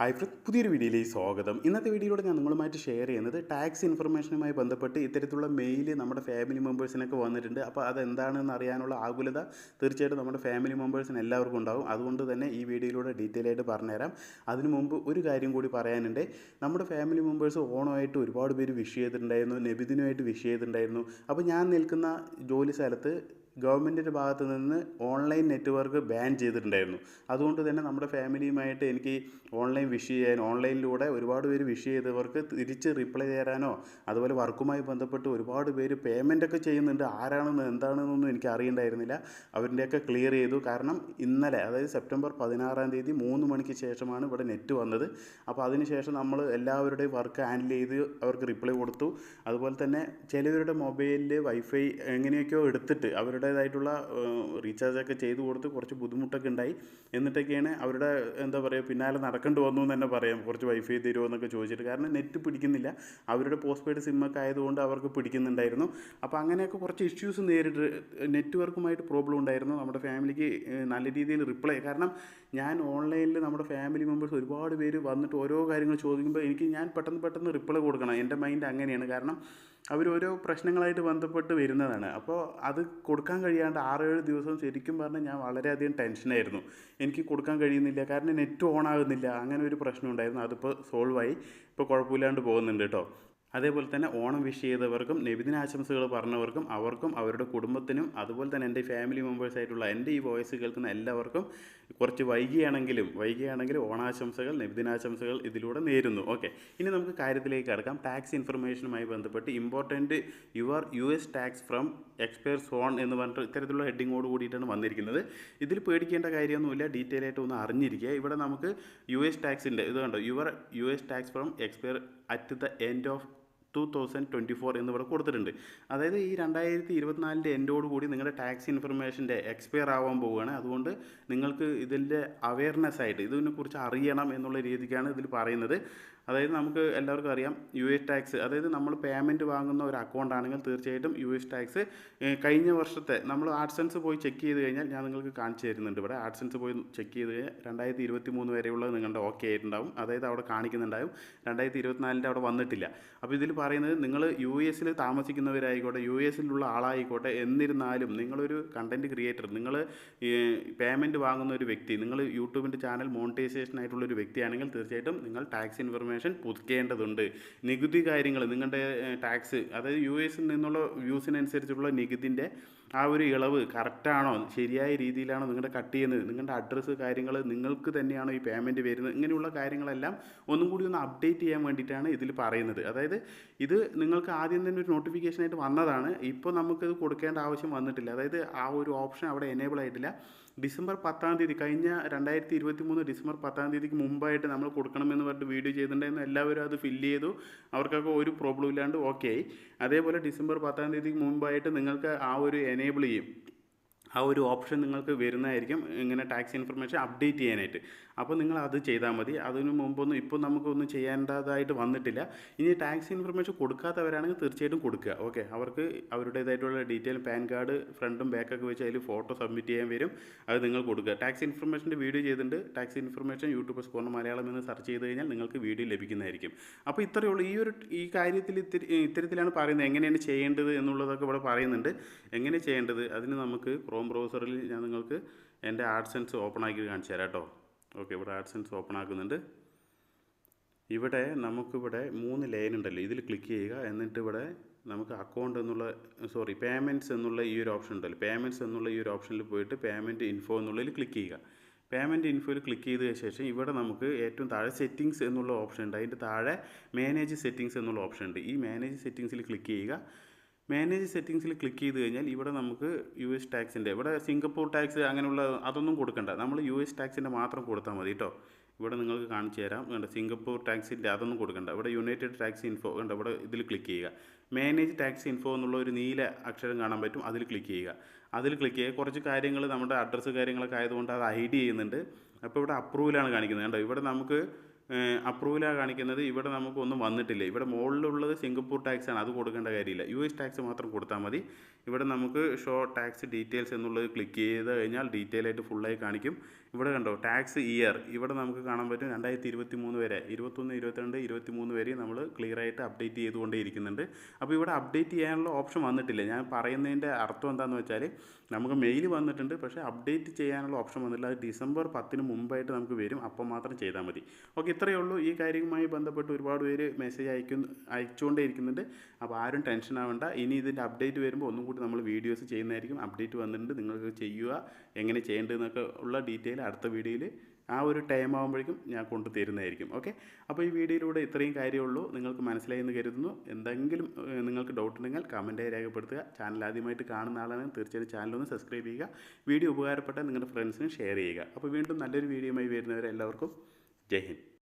Hi front പുതിയൊരു വീഡിയോയിലേക്ക് സ്വാഗതം. ഇന്നത്തെ വീഡിയോയിലൂടെ ഞാൻ നിങ്ങളുമായിട്ട് ഷെയർ ചെയ്യുന്നത് ടാക്സ് ഇൻഫർമേഷനുമായി ബന്ധപ്പെട്ട് ഇത്തരത്തിലുള്ള മെയിൽ നമ്മുടെ ഫാമിലി മെമ്പേഴ്സിനൊക്കെ വന്നിട്ടുണ്ട്. അപ്പോൾ അതെന്താണെന്ന് അറിയാനുള്ള ആകുലത തീർച്ചയായിട്ടും നമ്മുടെ ഫാമിലി മെമ്പേഴ്സിന് എല്ലാവർക്കും ഉണ്ടാകും അതുകൊണ്ട് തന്നെ ഈ വീഡിയോയിലൂടെ ഡീറ്റെയിൽ ആയിട്ട് പറഞ്ഞുതരാം. അതിനു മുമ്പ് ഒരു കാര്യം കൂടി പറയാനുണ്ട്. നമ്മുടെ ഫാമിലി മെമ്പേഴ്സ് ഓണമായിട്ട് ഒരുപാട് പേര് വിഷ് ചെയ്തിട്ടുണ്ടായിരുന്നു. നബിദിനുമായിട്ട് വിഷ് ചെയ്തിട്ടുണ്ടായിരുന്നു. അപ്പോൾ ഞാൻ നിൽക്കുന്ന ജോലി സ്ഥലത്ത് ഗവൺമെന്റിന്റെ ഭാഗത്ത് നിന്ന് ഓൺലൈൻ നെറ്റ്വർക്ക് ബാൻ ചെയ്തിട്ടുണ്ടായിരുന്നു. അതുകൊണ്ട് തന്നെ നമ്മുടെ ഫാമിലിയുമായിട്ട് എനിക്ക് ഓൺലൈൻ വിഷ് ചെയ്യാൻ ഓൺലൈനിലൂടെ ഒരുപാട് പേര് വിഷ് ചെയ്തവർക്ക് തിരിച്ച് റിപ്ലൈ തരാനോ അതുപോലെ വർക്കുമായി ബന്ധപ്പെട്ട് ഒരുപാട് പേര് പേയ്മെന്റ് ഒക്കെ ചെയ്യുന്നുണ്ട്. ആരാണെന്ന് എന്താണെന്നൊന്നും എനിക്ക് അറിയണ്ടായിരുന്നില്ല. അവരുടെയൊക്കെ ക്ലിയർ ചെയ്തു. കാരണം ഇന്നലെ അതായത് സെപ്റ്റംബർ പതിനാറാം തീയതി മൂന്ന് മണിക്ക് ശേഷമാണ് ഇവിടെ നെറ്റ് വന്നത്. അപ്പോൾ അതിനുശേഷം നമ്മൾ എല്ലാവരുടെയും വർക്ക് ഹാൻഡിൽ ചെയ്ത് അവർക്ക് റിപ്ലൈ കൊടുത്തു. അതുപോലെ തന്നെ ചിലവരുടെ മൊബൈലിൽ വൈഫൈ എങ്ങനെയൊക്കെയോ എടുത്തിട്ട് അവരുടേതായിട്ടുള്ള റീചാർജ് ഒക്കെ ചെയ്ത് കൊടുത്ത് കുറച്ച് ബുദ്ധിമുട്ടൊക്കെ ഉണ്ടായി. എന്നിട്ടൊക്കെയാണ് അവരുടെ എന്താ പറയുക പിന്നാലെ നടക്കേണ്ടി വന്നു എന്ന് തന്നെ പറയാം. കുറച്ച് വൈഫൈ തരുമോ എന്നൊക്കെ ചോദിച്ചിട്ട്. കാരണം നെറ്റ് പിടിക്കുന്നില്ല. അവരുടെ പോസ്റ്റ് പെയ്ഡ് സിമ്മൊക്കെ ആയതുകൊണ്ട് അവർക്ക് പിടിക്കുന്നുണ്ടായിരുന്നു. അപ്പോൾ അങ്ങനെയൊക്കെ കുറച്ച് ഇഷ്യൂസ് നേരിട്ട് നെറ്റ്വർക്കുമായിട്ട് പ്രോബ്ലം ഉണ്ടായിരുന്നു. നമ്മുടെ ഫാമിലിക്ക് നല്ല രീതിയിൽ റിപ്ലൈ കാരണം ഞാൻ ഓൺലൈനിൽ നമ്മുടെ ഫാമിലി മെമ്പേഴ്സ് ഒരുപാട് പേര് വന്നിട്ട് ഓരോ കാര്യങ്ങൾ ചോദിക്കുമ്പോൾ എനിക്ക് ഞാൻ പെട്ടെന്ന് പെട്ടെന്ന് റിപ്ലൈ കൊടുക്കണം. എന്റെ മൈൻഡ് അങ്ങനെയാണ്. കാരണം അവർ ഓരോ പ്രശ്നങ്ങളായിട്ട് ബന്ധപ്പെട്ട് വരുന്നതാണ്. അപ്പോൾ അത് കൊടുക്കാൻ കഴിയാണ്ട് ആറേഴ് ദിവസം ശരിക്കും പറഞ്ഞാൽ ഞാൻ വളരെയധികം ടെൻഷനായിരുന്നു. എനിക്ക് കൊടുക്കാൻ കഴിയുന്നില്ല. കാരണം നെറ്റ് ഓൺ ആകുന്നില്ല. അങ്ങനെ ഒരു പ്രശ്നം ഉണ്ടായിരുന്നു. അതിപ്പോൾ സോൾവായി. ഇപ്പോൾ കുഴപ്പമില്ലാണ്ട് പോകുന്നുണ്ട് കേട്ടോ. അതേപോലെ തന്നെ ഓണം വിഷ് ചെയ്തവർക്കും നബിദിനാശംസകൾ പറഞ്ഞവർക്കും അവർക്കും അവരുടെ കുടുംബത്തിനും അതുപോലെ തന്നെ എന്റെ ഫാമിലി മെമ്പേഴ്സായിട്ടുള്ള എന്റെ ഈ വോയിസ് കേൾക്കുന്ന എല്ലാവർക്കും കുറച്ച് വൈകിയാണെങ്കിലും വൈകിയാണെങ്കിലും ഓണാശംസകൾ നബിദിനാശംസകൾ ഇതിലൂടെ നേരുന്നു. ഓക്കെ ഇനി നമുക്ക് കാര്യത്തിലേക്ക് കടക്കാം. ടാക്സ് ഇൻഫർമേഷനുമായി ബന്ധപ്പെട്ട് important your U S tax form expire soon എന്ന് പറഞ്ഞിട്ട് ഇത്തരത്തിലുള്ള ഹെഡിങ്ങോട് കൂടിയിട്ടാണ് വന്നിരിക്കുന്നത്. ഇതിൽ പേടിക്കേണ്ട കാര്യമൊന്നുമില്ല. ഡീറ്റെയിൽ ആയിട്ട് ഒന്ന് അറിഞ്ഞിരിക്കുക. ഇവിടെ നമുക്ക് യു എസ് ടാക്സിന്റെ ഇത് കണ്ടോ? Your U S tax form expire at the end of two thousand twenty four എന്നിവിടെ കൊടുത്തിട്ടുണ്ട്. അതായത് ഈ രണ്ടായിരത്തി ഇരുപത്തിനാലിന്റെ എൻഡോട് കൂടി നിങ്ങളുടെ ടാക്സ് ഇൻഫർമേഷന്റെ എക്സ്പയർ ആവാൻ പോവുകയാണ്. അതുകൊണ്ട് നിങ്ങൾക്ക് ഇതിന്റെ അവയർനെസ് ആയിട്ട് ഇതിനെക്കുറിച്ച് അറിയണം എന്നുള്ള രീതിക്കാണ് ഇതിൽ പറയുന്നത്. അതായത് നമുക്ക് എല്ലാവർക്കും അറിയാം യു എസ് ടാക്സ് അതായത് നമ്മൾ പേയ്മെന്റ് വാങ്ങുന്ന ഒരു അക്കൗണ്ട് ആണെങ്കിൽ തീർച്ചയായിട്ടും യു എസ് ടാക്സ് കഴിഞ്ഞ വർഷത്തെ നമ്മൾ ആഡ്സൻസ് പോയി ചെക്ക് ചെയ്ത് കഴിഞ്ഞാൽ ഞാൻ നിങ്ങൾക്ക് കാണിച്ചു തരുന്നുണ്ട്. ഇവിടെ ആഡ്സൻസ് പോയി ചെക്ക് ചെയ്ത് കഴിഞ്ഞാൽ രണ്ടായിരത്തി ഇരുപത്തി മൂന്ന് വരെയുള്ളത് നിങ്ങളുടെ ഓക്കെ ആയിട്ടുണ്ടാവും. അതായത് അവിടെ കാണിക്കുന്നുണ്ടാവും. രണ്ടായിരത്തി ഇരുപത്തിനാലിന്റെ അവിടെ വന്നിട്ടില്ല. അപ്പോൾ ഇതിൽ പറയുന്നത് നിങ്ങൾ യു എസിൽ താമസിക്കുന്നവരായിക്കോട്ടെ യു എസിലുള്ള ആളായിക്കോട്ടെ എന്നിരുന്നാലും നിങ്ങളൊരു കണ്ടന്റ് ക്രിയേറ്റർ നിങ്ങൾ പേയ്മെന്റ് വാങ്ങുന്ന ഒരു വ്യക്തി നിങ്ങൾ യൂട്യൂബിന്റെ ചാനൽ മോണിറ്റൈസേഷൻ ആയിട്ടുള്ള ഒരു വ്യക്തിയാണെങ്കിൽ തീർച്ചയായിട്ടും നിങ്ങൾ ടാക്സ് ഇൻഫർമേഷൻ പുതുക്കേണ്ടതുണ്ട്. നികുതി കാര്യങ്ങൾ നിങ്ങളുടെ ടാക്സ് അതായത് യു എസിൽ നിന്നുള്ള വ്യൂസിനനുസരിച്ചുള്ള നികുതിന്റെ ആ ഒരു ഇളവ് കറക്റ്റാണോ ശരിയായ രീതിയിലാണോ നിങ്ങളുടെ കട്ട് ചെയ്യുന്നത്? നിങ്ങളുടെ അഡ്രസ്സ് കാര്യങ്ങൾ നിങ്ങൾക്ക് തന്നെയാണോ ഈ പേയ്മെന്റ് വരുന്നത്? ഇങ്ങനെയുള്ള കാര്യങ്ങളെല്ലാം ഒന്നും കൂടി ഒന്ന് അപ്ഡേറ്റ് ചെയ്യാൻ വേണ്ടിയിട്ടാണ് ഇതിൽ പറയുന്നത്. അതായത് ഇത് നിങ്ങൾക്ക് ആദ്യം തന്നെ ഒരു നോട്ടിഫിക്കേഷനായിട്ട് വന്നതാണ്. ഇപ്പോൾ നമുക്കിത് കൊടുക്കേണ്ട ആവശ്യം വന്നിട്ടില്ല. അതായത് ആ ഒരു ഓപ്ഷൻ അവിടെ എനേബിൾ ആയിട്ടില്ല. ഡിസംബർ പത്താം തീയതി കഴിഞ്ഞ രണ്ടായിരത്തി ഇരുപത്തി മൂന്ന് ഡിസംബർ പത്താം തീയതിക്ക് മുമ്പായിട്ട് നമ്മൾ കൊടുക്കണമെന്ന് പറഞ്ഞിട്ട് വീഡിയോ ചെയ്തിട്ടുണ്ടായിരുന്നു. എല്ലാവരും അത് ഫില്ല് ചെയ്തു. അവർക്കൊക്കെ ഒരു പ്രോബ്ലം ഇല്ലാണ്ട് ഓക്കെ ആയി. അതേപോലെ ഡിസംബർ പത്താം തീയതിക്ക് മുമ്പായിട്ട് നിങ്ങൾക്ക് ആ ഒരു എനേബിൾ ചെയ്യും. ആ ഒരു ഓപ്ഷൻ നിങ്ങൾക്ക് വരുന്നതായിരിക്കും. ഇങ്ങനെ ടാക്സ് ഇൻഫർമേഷൻ അപ്ഡേറ്റ് ചെയ്യാനായിട്ട്. അപ്പോൾ നിങ്ങൾ അത് ചെയ്താൽ മതി. അതിന് മുമ്പൊന്നും ഇപ്പോൾ നമുക്കൊന്നും ചെയ്യേണ്ടതായിട്ട് വന്നിട്ടില്ല. ഇനി ടാക്സ് ഇൻഫർമേഷൻ കൊടുക്കാത്തവരാണെങ്കിൽ തീർച്ചയായിട്ടും കൊടുക്കുക. ഓക്കെ. അവർക്ക് അവരുടേതായിട്ടുള്ള ഡീറ്റെയിൽ പാൻ കാർഡ് ഫ്രണ്ടും ബാക്കൊക്കെ വെച്ച് അതിൽ ഫോട്ടോ സബ്മിറ്റ് ചെയ്യാൻ വരും. അത് നിങ്ങൾ കൊടുക്കുക. ടാക്സ് ഇൻഫർമേഷന്റെ വീഡിയോ ചെയ്തിട്ടുണ്ട്. ടാക്സ് ഇൻഫർമേഷൻ യൂട്യൂബ് സ്കോറിന് മലയാളം എന്ന് സെർച്ച് ചെയ്ത് കഴിഞ്ഞാൽ നിങ്ങൾക്ക് വീഡിയോ ലഭിക്കുന്നതായിരിക്കും. അപ്പോൾ ഇത്രയേ ഉള്ളൂ. ഈ ഒരു ഈ കാര്യത്തിൽ ഇത്തിരി ഇത്തരത്തിലാണ് പറയുന്നത്. എങ്ങനെയാണ് ചെയ്യേണ്ടത് എന്നുള്ളതൊക്കെ ഇവിടെ പറയുന്നുണ്ട്. എങ്ങനെ ചെയ്യേണ്ടത്? അതിന് നമുക്ക് ക്രോം ബ്രൗസറിൽ ഞാൻ നിങ്ങൾക്ക് എന്റെ ആഡ്സെൻസ് ഓപ്പൺ ആക്കി കാണിച്ചു തരാം കേട്ടോ. ഓക്കെ ഇവിടെ ആഡ്സെൻസ് ഓപ്പൺ ആക്കുന്നുണ്ട്. ഇവിടെ നമുക്കിവിടെ മൂന്ന് ലൈൻ ഉണ്ടല്ലോ. ഇതിൽ ക്ലിക്ക് ചെയ്യുക. എന്നിട്ട് ഇവിടെ നമുക്ക് അക്കൗണ്ട് എന്നുള്ള സോറി പേയ്മെന്റ്സ് എന്നുള്ള ഈ ഒരു ഓപ്ഷൻ ഉണ്ടല്ലോ. പേയ്മെന്റ്സ് എന്നുള്ള ഈ ഒരു ഓപ്ഷനിൽ പോയിട്ട് പേയ്മെന്റ് ഇൻഫോ എന്നുള്ളതിൽ ക്ലിക്ക് ചെയ്യുക. പേയ്മെന്റ് ഇൻഫോയിൽ ക്ലിക്ക് ചെയ്ത ശേഷം ഇവിടെ നമുക്ക് ഏറ്റവും താഴെ സെറ്റിങ്സ് എന്നുള്ള ഓപ്ഷൻ ഉണ്ട്. അതിന്റെ താഴെ മാനേജ് സെറ്റിങ്സ് എന്നുള്ള ഓപ്ഷൻ ഉണ്ട്. ഈ മാനേജ് സെറ്റിങ്സിൽ ക്ലിക്ക് ചെയ്യുക. മാനേജ് സെറ്റിങ്സിൽ ക്ലിക്ക് ചെയ്ത് കഴിഞ്ഞാൽ ഇവിടെ നമുക്ക് യു എസ് ടാക്സിന്റെ ഇവിടെ സിംഗപ്പൂർ ടാക്സ് അങ്ങനെയുള്ള അതൊന്നും കൊടുക്കണ്ട. നമ്മൾ യു എസ് ടാക്സിന്റെ മാത്രം കൊടുത്താൽ മതി കേട്ടോ ഇവിടെ നിങ്ങൾക്ക് കാണിച്ചു തരാം. കണ്ട? സിംഗപ്പൂർ ടാക്സിന്റെ അതൊന്നും കൊടുക്കണ്ട. ഇവിടെ യുണൈറ്റഡ് ടാക്സ് ഇൻഫോ കണ്ട? ഇവിടെ ഇതിൽ ക്ലിക്ക് ചെയ്യുക. മാനേജ് ടാക്സ് ഇൻഫോ എന്നുള്ള ഒരു നീല അക്ഷരം കാണാൻ പറ്റും. അതിൽ ക്ലിക്ക് ചെയ്യുക. അതിൽ ക്ലിക്ക് ചെയ്യുക. കുറച്ച് കാര്യങ്ങൾ നമ്മുടെ അഡ്രസ്സ് കാര്യങ്ങളൊക്കെ ആയതുകൊണ്ട് അത് ഐ ഡി ചെയ്യുന്നുണ്ട്. അപ്പോൾ ഇവിടെ അപ്രൂവലാണ് കാണിക്കുന്നത്. കണ്ടോ? ഇവിടെ നമുക്ക് അപ്രൂവലാണ് കാണിക്കുന്നത്. ഇവിടെ നമുക്കൊന്നും വന്നിട്ടില്ല. ഇവിടെ മുകളിലുള്ളത് സിംഗപ്പൂർ ടാക്സ് ആണ്. അത് കൊടുക്കേണ്ട കാര്യമില്ല. യു എസ് ടാക്സ് മാത്രം കൊടുത്താൽ മതി. ഇവിടെ നമുക്ക് ഷോ ടാക്സ് ഡീറ്റെയിൽസ് എന്നുള്ളത് ക്ലിക്ക് ചെയ്ത് കഴിഞ്ഞാൽ ഡീറ്റെയിൽ ആയിട്ട് ഫുള്ളായി കാണിക്കും. ഇവിടെ കണ്ടോ ടാക്സ് ഇയർ ഇവിടെ നമുക്ക് കാണാൻ പറ്റും രണ്ടായിരത്തി ഇരുപത്തി മൂന്ന് വരെ. ഇരുപത്തൊന്ന് ഇരുപത്തിരണ്ട് ഇരുപത്തി മൂന്ന് വരെ നമ്മൾ ക്ലിയർ ആയിട്ട് അപ്ഡേറ്റ് ചെയ്തുകൊണ്ടേ ഇരിക്കുന്നുണ്ട്. അപ്പോൾ ഇവിടെ അപ്ഡേറ്റ് ചെയ്യാനുള്ള ഓപ്ഷൻ വന്നിട്ടില്ല. ഞാൻ പറയുന്നതിന്റെ അർത്ഥം എന്താണെന്ന് വെച്ചാൽ നമുക്ക് മെയിൽ വന്നിട്ടുണ്ട് പക്ഷേ അപ്ഡേറ്റ് ചെയ്യാനുള്ള ഓപ്ഷൻ വന്നിട്ടില്ല. അത് ഡിസംബർ പത്തിന് മുമ്പായിട്ട് നമുക്ക് വരും. അപ്പം മാത്രം ചെയ്താൽ മതി. ഓക്കെ ഇത്രയേ ഉള്ളൂ. ഈ കാര്യവുമായി ബന്ധപ്പെട്ട് ഒരുപാട് പേര് മെസ്സേജ് അയക്കുന്നു അയച്ചുകൊണ്ടേ ഇരിക്കുന്നുണ്ട്. അപ്പോൾ ആരും ടെൻഷൻ ആവേണ്ട. ഇനി ഇതിന്റെ അപ്ഡേറ്റ് വരുമ്പോൾ ഒന്നും കൂടി നമ്മൾ വീഡിയോസ് ചെയ്യുന്നതായിരിക്കും. അപ്ഡേറ്റ് വന്നിട്ടുണ്ട്. നിങ്ങൾക്ക് ചെയ്യുക എങ്ങനെ ചെയ്യേണ്ടതെന്നൊക്കെ ഉള്ള ഡീറ്റെയിൽ അടുത്ത വീഡിയോയിൽ ആ ഒരു ടൈം ആകുമ്പോഴേക്കും ഞാൻ കൊണ്ടു തരുന്നതായിരിക്കും. ഓക്കെ അപ്പോൾ ഈ വീഡിയോയിലൂടെ ഇത്രയും കാര്യമുള്ളൂ നിങ്ങൾക്ക് മനസ്സിലായി എന്ന് കരുതുന്നു. എന്തെങ്കിലും നിങ്ങൾക്ക് ഡൗട്ട് ഉണ്ടെങ്കിൽ കമന്റായി രേഖപ്പെടുത്തുക. ചാനൽ ആദ്യമായിട്ട് കാണുന്ന ആളാണെങ്കിൽ തീർച്ചയായിട്ടും ചാനലൊന്ന് സബ്സ്ക്രൈബ് ചെയ്യുക. വീഡിയോ ഉപകാരപ്പെട്ടാൽ നിങ്ങളുടെ ഫ്രണ്ട്സിനും ഷെയർ ചെയ്യുക. അപ്പോൾ വീണ്ടും നല്ലൊരു വീഡിയോയുമായി വരുന്നവരെ എല്ലാവർക്കും ജയ് ഹിന്ദ്.